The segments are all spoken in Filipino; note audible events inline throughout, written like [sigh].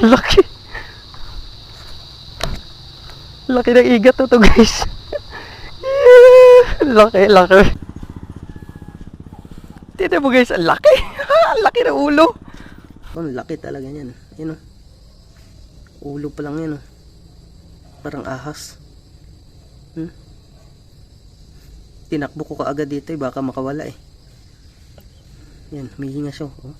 laki. Laki ng igat na to guys. laki, laki. Tignan mo guys, ang laki. [laughs] ang laki ng ulo. Oh, ang laki talaga niyan. Yun oh. Ulo pa lang yan oh. Parang ahas. Hmm? Tinakbo ko kaagad dito eh, baka makawala eh. Yan, may hinga siya oh.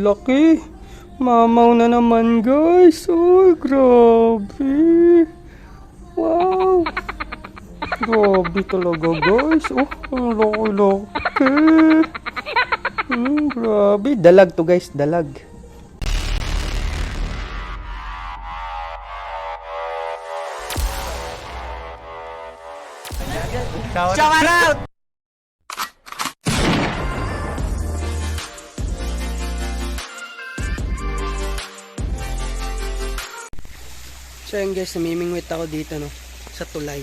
Laki! Mamaw na naman guys! Oh, grabe! Wow! Grabe talaga guys! Oh, ang laki-laki! Hmm, grabe! Dalag to guys, dalag. Shout out! So yun guys, namimingwit ako dito no, sa tulay.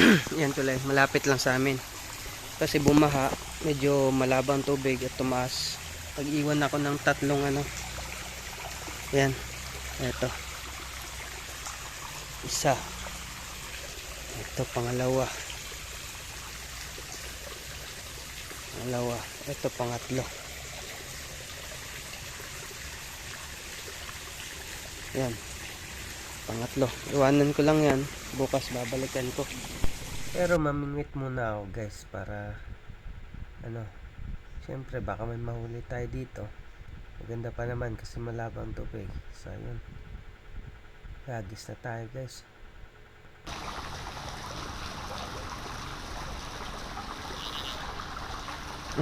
[clears throat] Yan tulay, malapit lang sa amin. Kasi bumaha, medyo malabang tubig at tumaas. Pag-iwan ako ng tatlong ano. Yan, eto. Isa. Ito, pangalawa. Pangalawa. Ito, pangatlo. Yan. Pangatlo. Iwanan ko lang yan. Bukas babalikan ko. Pero mamingwit muna ako guys para ano Siyempre baka may mahuli tayo dito. Maganda pa naman kasi malabang tubig. So yun. Gagis na tayo guys.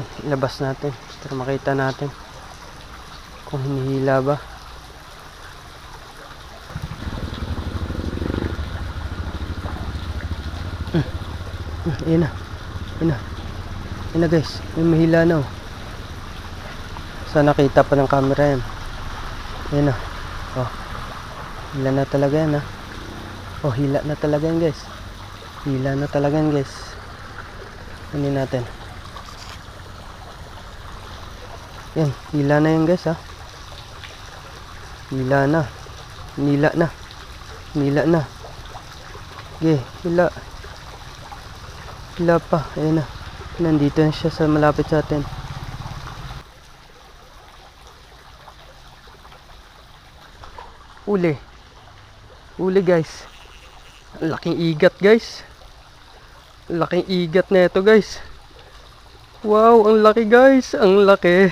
Eh, Ilabas natin para makita natin kung hinihila ba. Ayun na. Ayun na. Ayun na guys. May mahila na oh. Sana nakita pa ng camera yan. Ayun na. Oh. Hila na talaga yan ha. Oh, hila na talaga yan guys. Hila na talaga yan guys. Ano natin. Yan. Hila na yan guys ha. Hila na. Nila na. Nila na. Okay, hila. Wala pa. Ayun na. Nandito na siya sa malapit sa atin. Uli. Uli guys. Laking igat guys. Laking igat na ito guys. Wow, ang laki guys. Ang laki.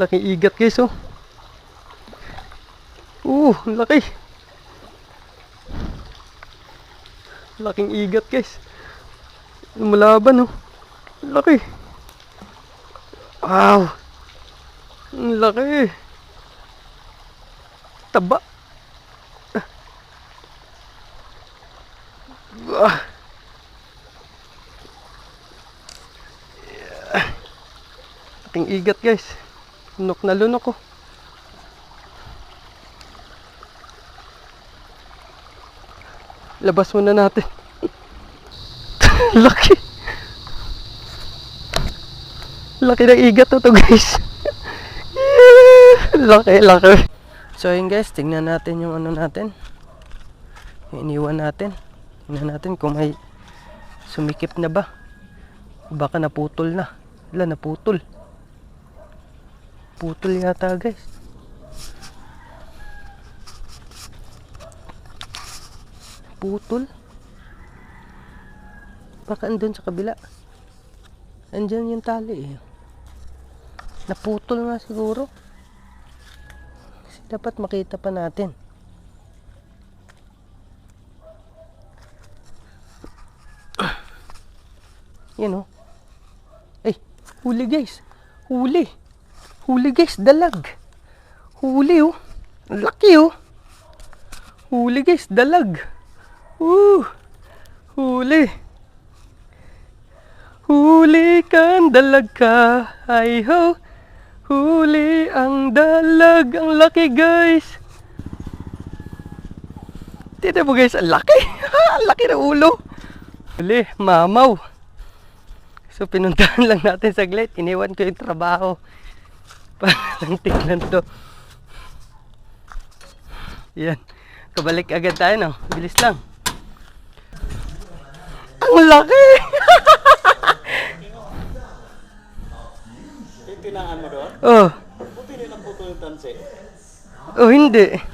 Laking igat guys oh. Uh, laki. Laking igat guys. Lumalaban oh. Laki. Wow. Ang laki. Taba. Ah. Yeah. Ating igat guys. Lunok na lunok oh. Labas muna natin. Laki. Laki ng igat na to guys. [laughs] laki, laki. So yun guys, tingnan natin yung ano natin. Iniwan natin. Tingnan natin kung may sumikip na ba. Baka naputol na. Wala, naputol. Putol yata guys. Putol. Baka andun sa kabila. Andyan yung tali eh. Naputol nga siguro. Kasi dapat makita pa natin. Yan oh. Ay, huli guys. Huli. Huli guys, dalag. Huli oh. Laki oh. Huli guys, dalag. Woo! Huli. Huli kang dalag ka, ay ho. Huli ang dalag, ang laki guys. Tignan mo guys, ang laki. [laughs] ang laki ng ulo. Huli, mamaw. So pinuntahan lang natin saglit. Iniwan ko yung trabaho. [laughs] Para lang tignan to. Yan. Kabalik agad tayo, no? Bilis lang. Ang laki! Oh. Buti din ang puto yung tansi. Oh, hindi.